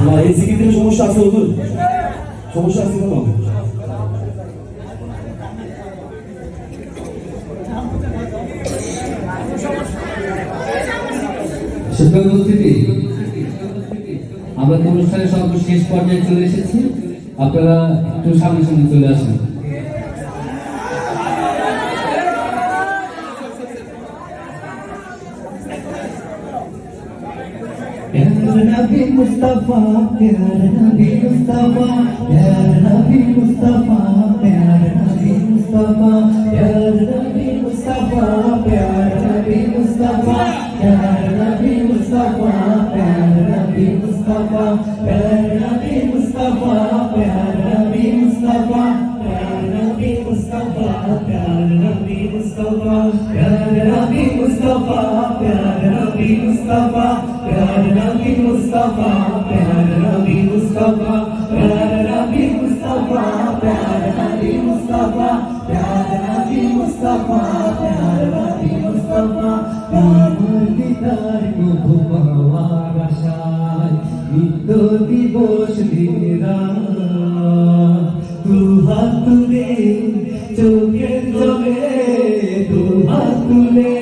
আমার এই সিকিমের সমস্যা আছে ওদের সমস্যা আছে কোনো সুপ্রিয় উপস্থিতি আমরা তো অনুষ্ঠানের পর্যায়ে চলে এসেছি। আপনারা একটু সামনে সামনে চলে আসুন। प्यार नबी मुस्तफा प्यार नबी मुस्तफा प्यार नबी मुस्तफा प्यार नबी मुस्तफा प्यार नबी मुस्तफा प्यार नबी मुस्तफा प्यार नबी मुस्तफा प्यार नबी मुस्तफा प्यार नबी मुस्तफा प्यार नबी मुस्तफा प्यार नबी मुस्तफा प्यार नबी मुस्तफा प्यार नबी मुस्तफा प्यार মুস্তাফা প্যার নবী মুস্তাফা প্যার নবী মুস্তাফা প্যার নবী মুস্তাফা প্যার নবী মুস্তাফা প্যার নবী মুস্তাফা প্যার নবী মুস্তাফা প্যার পিতার মুখ পাওয়ার আশায়, নিত্য দিবস দিনরা তুহাত তুলে, চোখের জলে তুহাত তুলে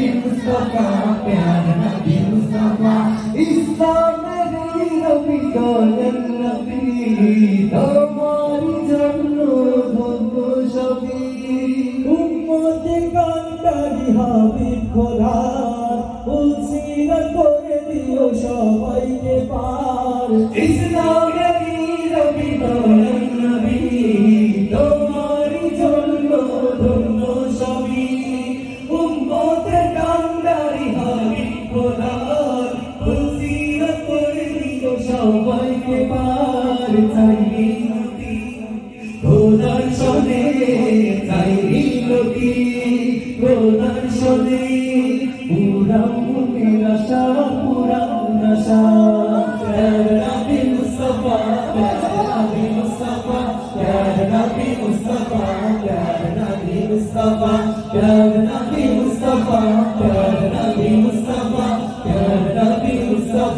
নবী মুস্তাফা প্যার নবী মুস্তাফা ইসলামের নবী দলের নবী তোমার জন্য ধন্য সবই উম্মতে কান্তারি হবে খোদার উসির করে দিও সবাইকে পার ইসলামের নবী দলের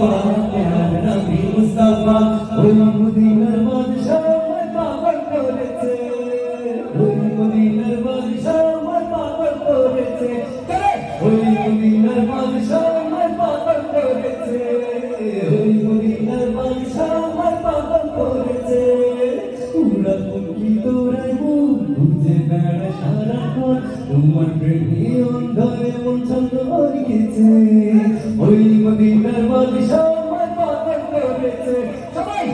মুস্তফা প্যার নবী মুস্তফা ওই মদিনার বাদশাহ আমার পাগল করেছে ওই মদিনার সারাক্ষণ তোমার প্রেমী অন্ধরে মন ছন্দ হরিয়েছে ওই মদিনার বাদশাহ আমার সবাই!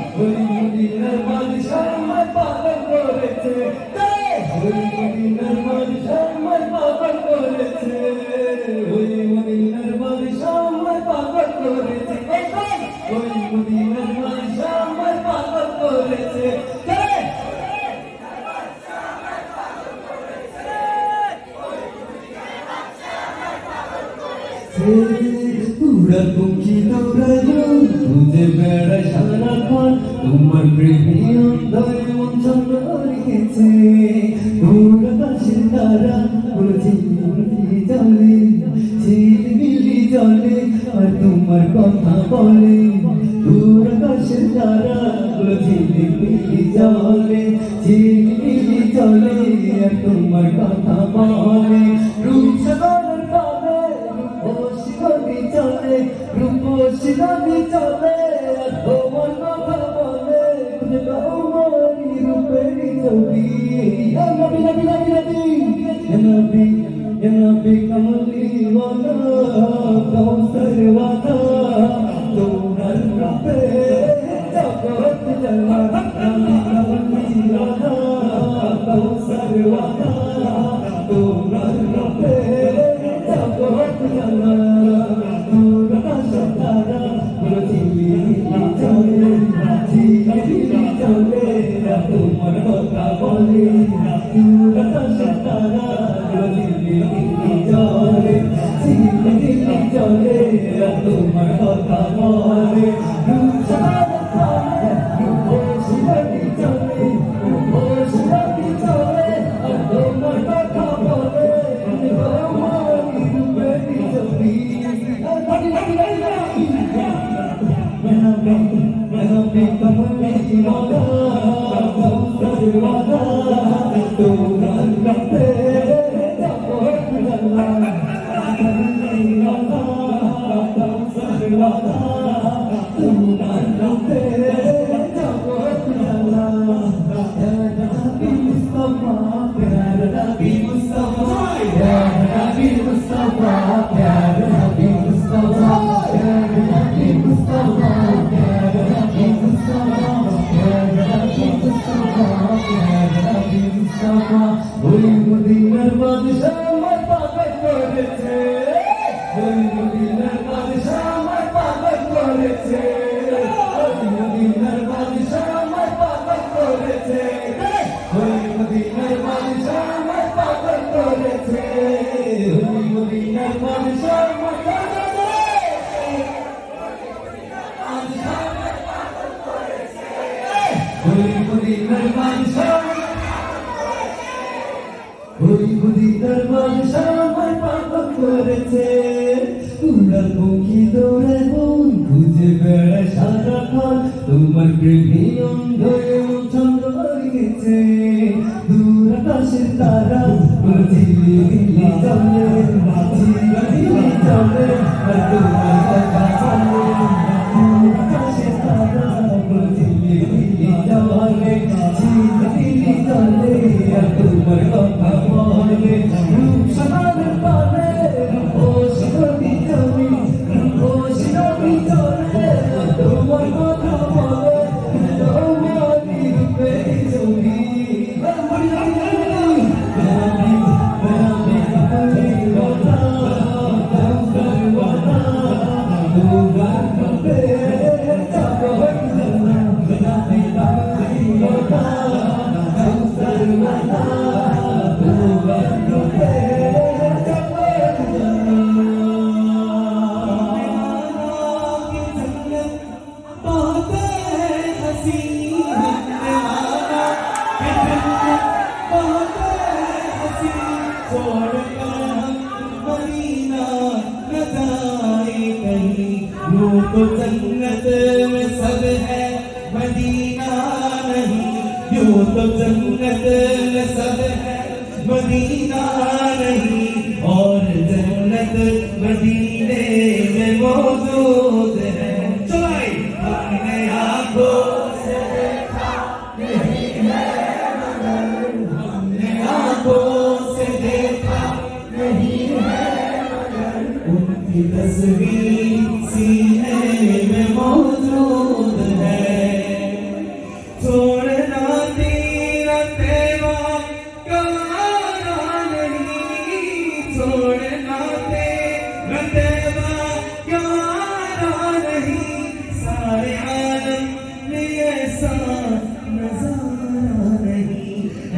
খুঁজে বেড়ায় সারাক্ষণ তোমার প্রেমী অন্ধরে মন চন্দ্র রেখেছে ভোর পাশের তারা ঝিলমিলি জলে ঝিলমিলি জলে, আর তোমার কথা বলে। ভোর পাশের তারা ঝিলমিলি জলে ঝিলমিলি চলে আর তোমার কথা বলে। আমি চলে তোমার কথা বলে বুঝলাম মরি রূপেরি ছবি নবী নবী নবী নবী নবী নবী কমলি ওয়ালা কৌসর ওয়ালা Holy Mudina's তোমার প্রেমে অন্ধ চন্দ্র গেছে দূর আকাশের তারা বাজিয়ে দিলে চলে বাজিয়ে দিলে চলে তোমার কথা চলে। দূর আকাশের তারা বাজিয়ে দিলে চলে ছিঁড়ে দিলে চলে তোমার কথা تو جنت نصب ہے مدینہ نہیں اور جنت مدینہ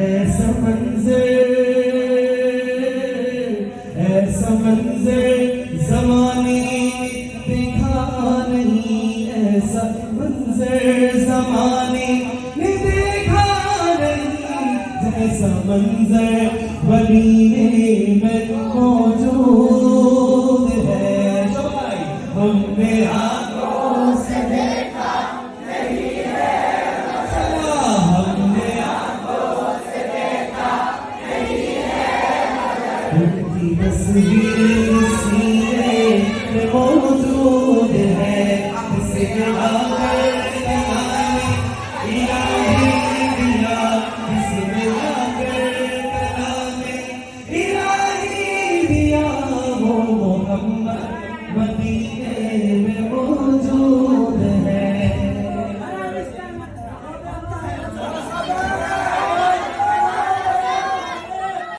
ایسا منظر ایسا منظر، زمانے دیکھا نہیں، ایسا منظر، زمانے نے دیکھا نہیں، جیسا منظر ولی نے میں